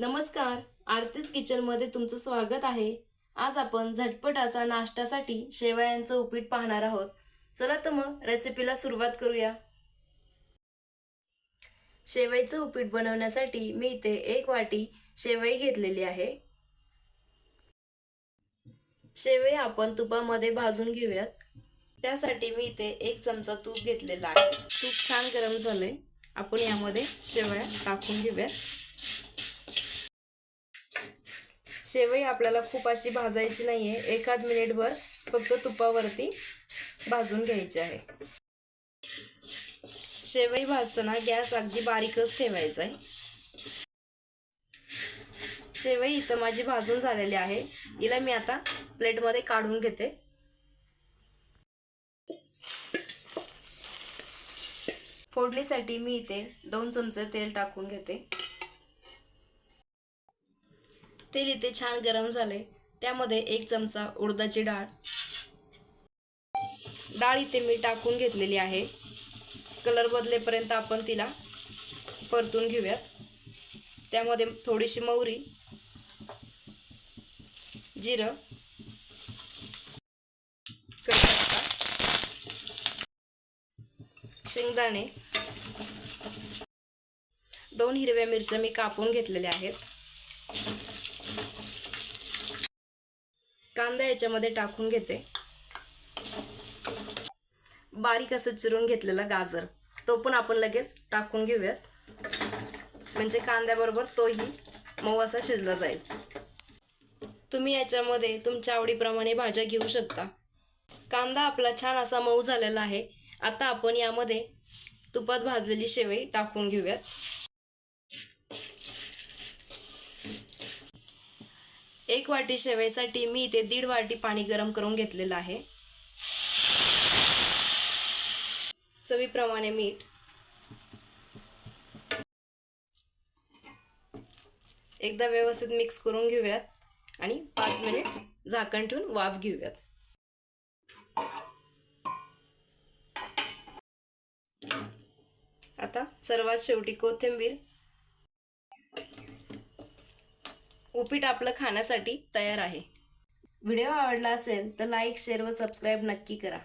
नमस्कार आरतीच किचनमध्ये तुमचं स्वागत आहे. आज आपण झटपट असा नाश्त्यासाठी शेवयांचं उपीट पाहणार आहोत. चला तर मग रेसिपीला सुरुवात करूया. शेवईचं उपीट बनवण्यासाठी मी इथे एक वाटी शेवई घेतलेली आहे. शेवई आपण तुपामध्ये भाजून घेऊयात. त्यासाठी मी इथे एक चमचा तूप घेतलेला आहे. तूप छान गरम झालंय. आपण यामध्ये शेवया टाकून घेऊयात. शेवई आपल्याला खूप अशी भाजायची नाही आहे एखाद मिनिटभर फक्त तुपावरती भाजून घ्यायची आहे. शेवई भाजताना गॅस अगदी बारीकच ठेवायचा आहे. शेवई इथं माझी भाजून झालेली आहे. हिला मी आता प्लेटमध्ये काढून घेते. फोडणीसाठी मी इथे दोन चमचे तेल टाकून घेते. तेल इथे छान गरम झाले. त्यामध्ये एक चमचा उडदाची डाळ. डाळ इथे मी टाकून घेतलेली आहे. कलर बदलेपर्यंत आपण तिला परतून घेऊयात. त्यामध्ये थोडीशी मोहरी जिरं शेंगदाणे दोन हिरव्या मिरच्या मी कापून घेतलेल्या आहेत. कांदा याच्यामध्ये टाकून घेते. बारीक असं चिरून घेतलेला गाजर तो पण आपण लगेच टाकून घेऊयात. म्हणजे कांद्याबरोबर तोही मऊ असा शिजला जाईल. तुम्ही याच्यामध्ये तुमच्या आवडीप्रमाणे भाज्या घेऊ शकता. कांदा आपला छान असा मऊ झालेला आहे. आता आपण यामध्ये तुपात भाजलेली शेवई टाकून घेऊयात. एक वाटी शेवईसाठी मी इथे दीड वाटी पाणी गरम करून घेतलेलं आहे. चवीप्रमाणे मीठ. एकदा व्यवस्थित मिक्स करून घेऊयात आणि पाच मिनिट झाकण ठेवून वाफ घेऊयात. आता सर्वात शेवटी कोथिंबीर उपीट आपलं खाण्यासाठी तयार आहे. व्हिडिओ आवडला असेल तर लाईक शेअर व सबस्क्राईब नक्की करा.